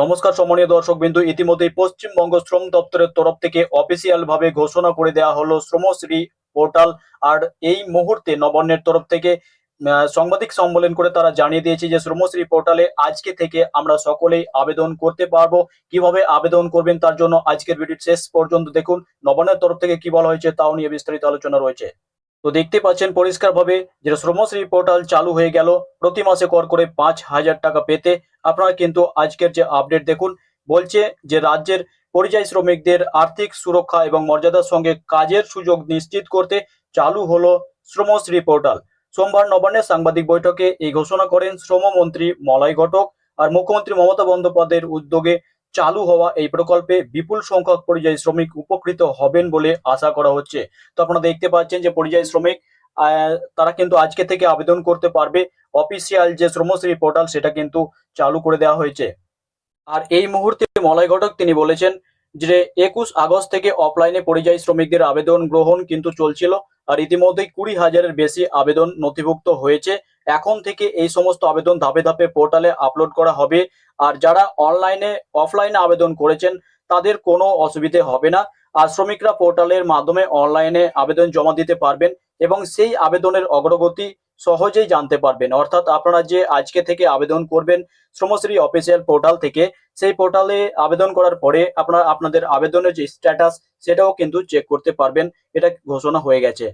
নমস্কার সম্মানীয় দর্শক বিন্দু। ইতিমধ্যেই পশ্চিমবঙ্গ শ্রম দপ্তরের তরফ থেকে অফিসিয়াল ভাবে ঘোষণা করে দেওয়া হলো শ্রমশ্রী পোর্টাল। আর এই মুহূর্তে নবান্নের তরফ থেকে সাংবাদিক সম্মেলন করে তারা জানিয়ে দিয়েছে যে, শ্রমশ্রী পোর্টালে আজকে থেকে আমরা সকলেই আবেদন করতে পারব। কীভাবে আবেদন করবেন তার জন্য আজকের ভিডিও শেষ পর্যন্ত দেখুন। নবান্নের তরফ থেকে কি বলা হয়েছে তাও নিয়ে বিস্তারিত আলোচনা রয়েছে। তো দেখতে পাচ্ছেন পরিষ্কারভাবে যে শ্রমশ্রী পোর্টাল চালু হয়ে গেল। প্রতি মাসে কর করে পাঁচ হাজার টাকা পেতে। আপনারা কিন্তু আজকের যে আপডেট দেখুন, বলছে যে রাজ্যের পরিযায়ী শ্রমিকদের আর্থিক সুরক্ষা এবং মর্যাদার সঙ্গে কাজের সুযোগ নিশ্চিত করতে চালু হলো শ্রমশ্রী পোর্টাল। সোমবার নবান্নের সাংবাদিক বৈঠকে এই ঘোষণা করেন শ্রমমন্ত্রী মলয় ঘটক আর মুখ্যমন্ত্রী মমতা বন্দ্যোপাধ্যায়ের উদ্যোগে চালু হওয়া এই প্রকল্পে বিপুল সংখ্যক পরিযায়ী শ্রমিক উপকৃত হবেন বলে আশা করা হচ্ছে। তো আপনারা দেখতে পাচ্ছেন যে পরিযায়ী শ্রমিক তারা কিন্তু আজকে থেকে আবেদন করতে পারবে। অফিসিয়াল যে শ্রমশ্রী পোর্টাল, সেটা কিন্তু চালু করে দেওয়া হয়েছে। আর এই মুহূর্তে মলয় ঘটক তিনি বলেছেন যে, একুশ আগস্ট থেকে অফলাইনে পরিযায়ী শ্রমিকদের আবেদন গ্রহণ কিন্তু চলছিল। আর ইতিমধ্যেই কুড়ি হাজারের বেশি আবেদন নথিভুক্ত হয়েছে। এখন থেকে এই সমস্ত আবেদন ধাপে ধাপে পোর্টালে আপলোড করা হবে। আর যারা অনলাইনে অফলাইনে আবেদন করেছেন, তাদের কোনো অসুবিধে হবে না। আর শ্রমিকরা পোর্টালের মাধ্যমে অনলাইনে আবেদন জমা দিতে পারবেন এবং সেই আবেদনের অগ্রগতি সহজেই জানতে পারবেন। অর্থাৎ আপনারা যে আজকে থেকে আবেদন করবেন শ্রমশ্রী অফিসিয়াল পোর্টাল থেকে, সেই পোর্টালে আবেদন করার পরে আপনারা, আপনাদের আবেদনের যে স্ট্যাটাস সেটাও কিন্তু চেক করতে পারবেন। এটা ঘোষণা হয়ে গেছে।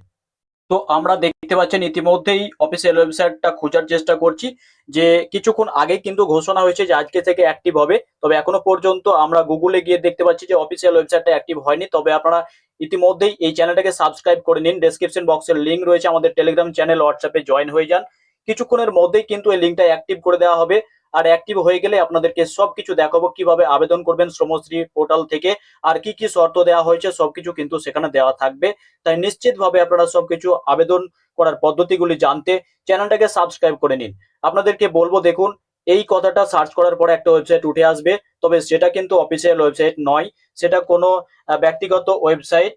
তো আমরা দেখতে পাচ্ছেন, ইতিমধ্যেই অফিসিয়াল ওয়েবসাইটটা খোঁজার চেষ্টা করছি। যে কিছুক্ষণ আগে কিন্তু ঘোষণা হয়েছে যে আজকে থেকে অ্যাক্টিভ হবে। তবে এখনও পর্যন্ত আমরা গুগলে গিয়ে দেখতে পাচ্ছি যে অফিসিয়াল ওয়েবসাইটটা অ্যাক্টিভ হয়নি। তবে আপনারা ইতিমধ্যেই এই চ্যানেলটাকে সাবস্ক্রাইব করে নিন। ডেসক্রিপশন বক্সের লিঙ্ক রয়েছে আমাদের টেলিগ্রাম চ্যানেল হোয়াটসঅ্যাপে জয়েন হয়ে যান। কিছুক্ষণের মধ্যেই কিন্তু এই লিঙ্কটা অ্যাক্টিভ করে দেওয়া হবে। আর অ্যাক্টিভ হয়ে গেলে আপনাদেরকে সবকিছু দেখাবো কীভাবে আবেদন করবেন শ্রমশ্রী পোর্টাল থেকে, আর কি কি শর্ত দেওয়া হয়েছে সবকিছু কিন্তু সেখানে দেওয়া থাকবে। তাই নিশ্চিতভাবে আপনারা সবকিছু আবেদন করার পদ্ধতিগুলি জানতে চ্যানেলটাকে সাবস্ক্রাইব করে নিন। আপনাদেরকে বলব দেখুন, এই কথাটা সার্চ করার পরে একটা ওয়েবসাইট উঠে আসবে, তবে সেটা কিন্তু অফিসিয়াল ওয়েবসাইট নয়, সেটা কোনো ব্যক্তিগত ওয়েবসাইট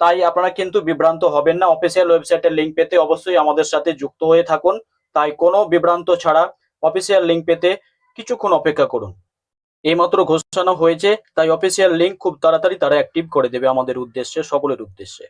তাই আপনারা কিন্তু বিভ্রান্ত হবেন না। অফিসিয়াল ওয়েবসাইটের লিঙ্ক পেতে অবশ্যই আমাদের সাথে যুক্ত হয়ে থাকুন। তাই কোনো বিভ্রান্ত ছাড়া অফিসিয়াল লিঙ্ক পেতে কিছুক্ষণ অপেক্ষা করুন। এইমাত্র ঘোষণা হয়েছে, তাই অফিসিয়াল লিঙ্ক খুব তাড়াতাড়ি তারা অ্যাক্টিভ করে দেবে আমাদের উদ্দেশ্যে, সকলের উদ্দেশ্যে।